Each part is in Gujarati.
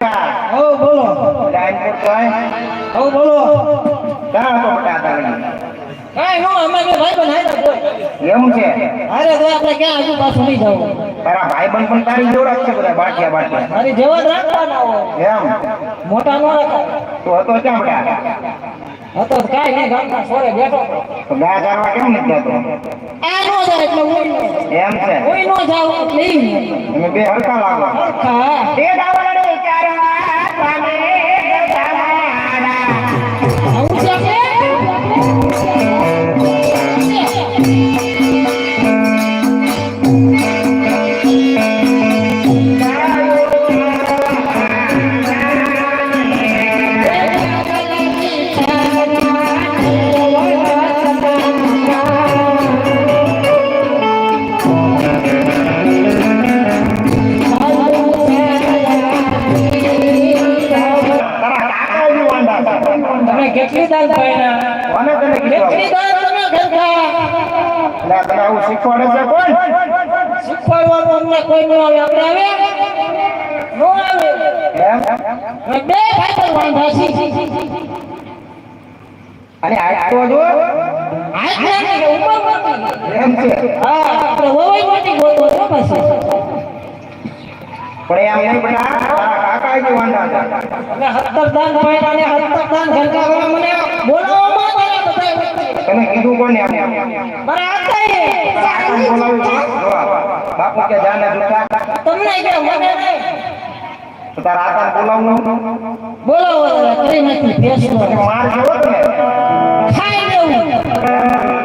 બેટા હો બોલો બોલો. કાઈ બે ભાઈ બનાવ્યા કોઈ એવું છે? અરે તો આપણે ક્યાં હજુ પાછું નહીં જવું. તારા ભાઈ બંધ પણ તારી જોડે છે બધા બાટિયા બાટિયા. મારી જેવા જ રાખવાના હોય. એમ? મોટા નો તો હતો ક્યાં બેટા હતો તો નહીં ગામના સોરે બેઠો તો ગા ચારવા કેમ નથી જતો? આ નો જાય એટલે હું એમ છે? કોઈ નો જાવ નહીં. તમે બે હરખા લાગો. હા તે દાવડે લે આવું શીખવાડે છે કોણ શીખવાડવાનું અમને કોઈ ન આવે. આપણે આવે. નો આવે. એમ? બે ભાઈ પર વાંધા છીએ અને આ તો જો. આ ઉપર મોટી એમ છે. હા આપણે હોય મોટી ગોતો છે પછી. પણ એમ નહીં બેટા કાકા એવી વાંધા હતા. અને હત્તર દાન પાયના ને હત્તર દાન ઘરકા વાળા મને બોલાવવામાં તને કીધું કોને એ કાકાને બોલાવું છું બાપુ કે જાને જૂઠા તમને કે તો તારા આતાને બોલાવું બોલાવો જરા, કરી નાખી માર જેવો ને ખાઈ લેવું.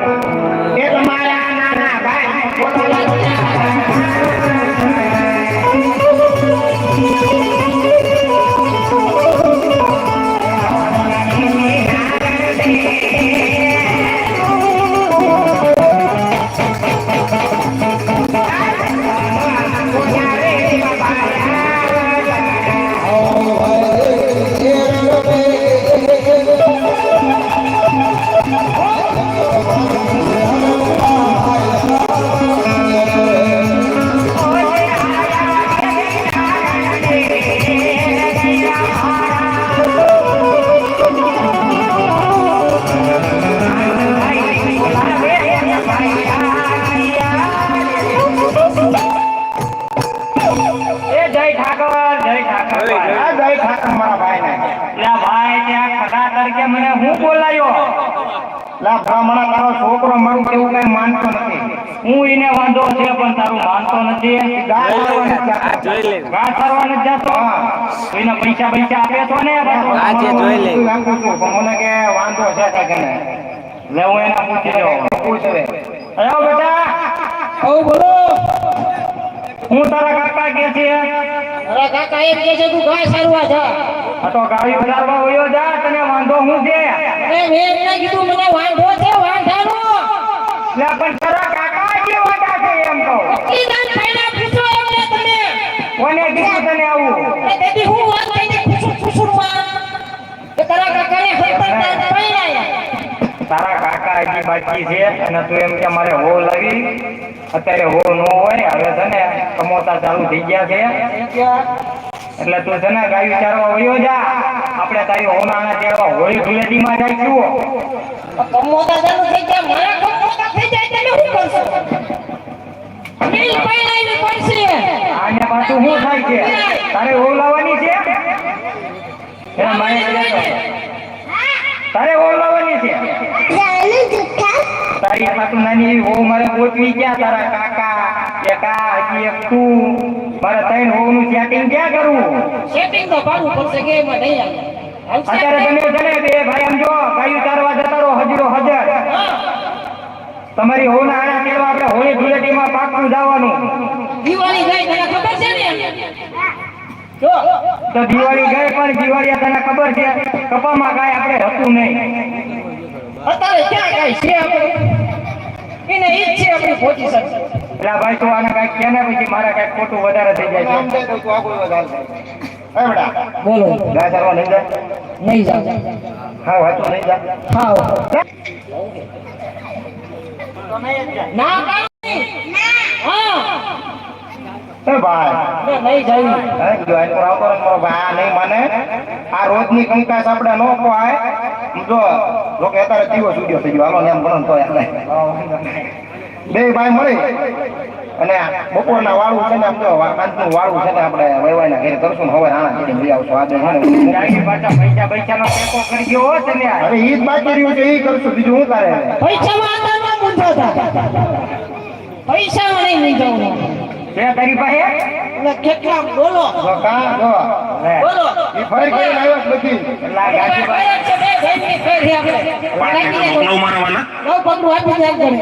લા બ્રાહ્મણ તારો છોકરો મારું કેવું કઈ માનતો નથી. હું એને વાંધો છે પણ તારું માનતો નથી. ગા કરવાની ક્યાં ઘા કરવા નથી જતો એને પૈસા પૈસા આપે તો ને આજે જોઈ લે. મને કે વાંધો છે કે કે લે હું એને પૂછી લઉં. પૂછ લે અયો બેટા. આવું બોલો. હું તારા કાકા કે છે? તારા કાકા એમ કે છે તું ઘાસ સારવા જા. આ તો ગાડી બજારમાં વયો જા તને વાંધો હું છે? અરે મેં એમને કીધું મને વાંધો છે વાંધાનો. લે પણ તારા કાકા કે વાંધા છે એમ તો કેટલી દાન પૂછો એમને તમે. કોને કીધું તને આવું? એ તેથી હું વાત કહીને ખુસુરમાં એ તારા કાકાને હત્તર દાન પાયના તારા કાકા હજી બાકી છે અને તું એમ કે મારે હો લાવી. અત્યારે હો ન હોય હવે છે ને કમોતા ચાલુ થઈ ગયા છે. એટલે તું છે ને ગાયું ચારવા વયો જા. આપણે તારી હોનાના તેડવા હોળી ધૂળેટીમાં જઈશું કમોતા ચાલુ થઈ જાય મારા કમોતા થઈ જાય તમે શું કરશો પડશે આને પાછું શું થાય છે? તારે હોળ લાવવાની છે? એના માએ તારે હોળ લાવવાની છે? તારી પાછું નાની હોવ મારે ગોતવી ક્યાં તારા કાકા? કે કા હજી એક તું? મારે ત્રણ હોવનું સેટિંગ ક્યાં કરવું સેટિંગ તો પાડવું પડશે કે એમાં નહીં આવે. અત્યારે તમે છે ને બે ભાઈ આમ જો ગાયું ચારવા જતા રહો હજીરો હજર. તમારી હોના આણા કેવા આપણે હોળી ધૂળેટીમાં પાકું જવાનું. દિવાળી ગઈ તને ખબર છે ને? જો. તો દિવાળી ગઈ પણ દિવાળી તને ખબર છે કપામાં કાંઈ આપણે હતું નહીં. અત્યારે ક્યાં કાંઈ છે આપણે? એને ઈ જ છે આપણી પોઝિશન. એટલે આ ભાઈ તો આને કાંઈક કે ને પછી મારા કાંઈક ખોટું વધારે થઈ જાય આમ છે તો તું આગળ વધારે થાય. હે બોલો. ગાય ચારવા નહીં જાય નહીં જાવ હા વાતો નહીં જાય હા ના કાંઈ એ ભાઈ? નહીં મારો ભાઈ, આ નહીં માને. આ રોજની કંકાસ આપણે ન ખવાય. જો જો અત્યારે જીવો સુડ્યો થઈ ગયો. હાલો ને એમ ગણો ને બે ભાઈ મળી. અને બપોરના વાળું છે ને આમ જો કાંતનું વાળું છે ને આપણે વહેવાયના ઘરે કરશું હવે રાણા કરીને લઈ આવશું. આજે બે છે ને જાગી પાછા પૈસા પૈસાનો ટેકો કરી ગયો હો તમે હવે ઈ જ બાકી રહ્યું છે ઈ કરશું. બીજું શું તારે? પૈસા પૈસા નહીં મૂંઝાવાનું છે તારી પાસે? એટલે કેટલા બોલો? કા? જો. બોલો. ઈ ફરી કરીને આવ્યો જ નથી એટલે આ છે, બે ભાઈની ફેર છે આપણે. રાખીને નવ પગલું આપી દે એકદમ.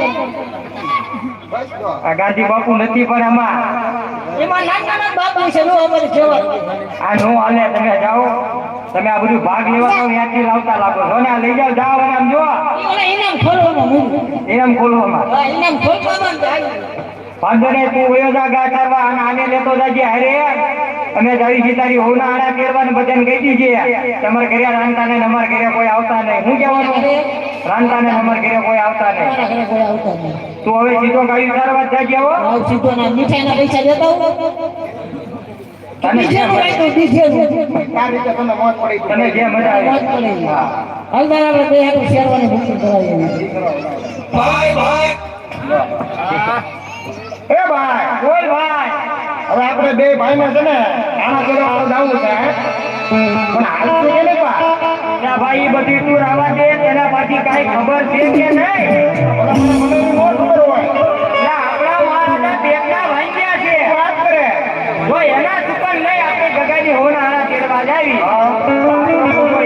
આ ગાંધી બાપુ નથી પણ આમાં. એમાં નાના નાના બાપુ છે નો અમારે જેવા આ નો હાલે તમે જાઓ. તમે આ બધું ભાગ લેવા તો ત્યાંથી લાવતા લાગો. છો ને આ લઈ જાઓ જાઓ અને આમ જો ઇનામ ખોલવામાં ઇનામ ખોલવામાં. આવ્યું. વાંધો નહીં તું વયો જા ગા અને આને લેતો જાજે હારે. અમે જાવી સીતારી તારી હોના આડા કેળવા ને બધાને કહી દીજે તમારે ઘરે રાંધતા ને અમારે ઘરે કોઈ આવતા નહીં. હું કહેવાનું રાંધતા ને અમારે ઘરે કોઈ આવતા નહીં. કોઈ આવતા નહીં. તું હવે સીધો ગાડી ઉતારવા જ જાજે હો? આવ સીધો ના મીઠાઈના પૈસા દેતા તમે જે મજા- આવે. પડી. હલદાર આપણે બે હાથું શેરવાની booking કરાવી આવી. એ ભાઈ બોલ ભાઈ. હવે આપણે બે ભાઈને છે ને આના જોડે આપણે છે પણ પણ તો કે ને ભાઈ ઈ બધી તું રાવા દે તેના પાછી કાઈ ખબર છે કે નહીં? ખબર હોય. આપણા પેટના ભાંગ્યા છે. વાત કરે. જો એના સુપર લઈ આપણે ગગાની હોના હારા તેડવા જાવી.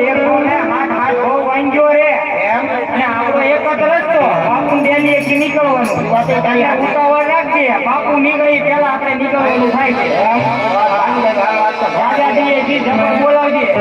એક હાથ હાથ બહુ વાંગ્યો રે. એમ? અને આપણો એક જ રસ્તો. બાપુ ડેલી એકી નીકળવાનું. વાતે કાંઈ ઉતાવળ છે બાપુ નીકળી પેલા આપણે નીકળવાનું થાય છે. રાજાજી એ બોલાવી દે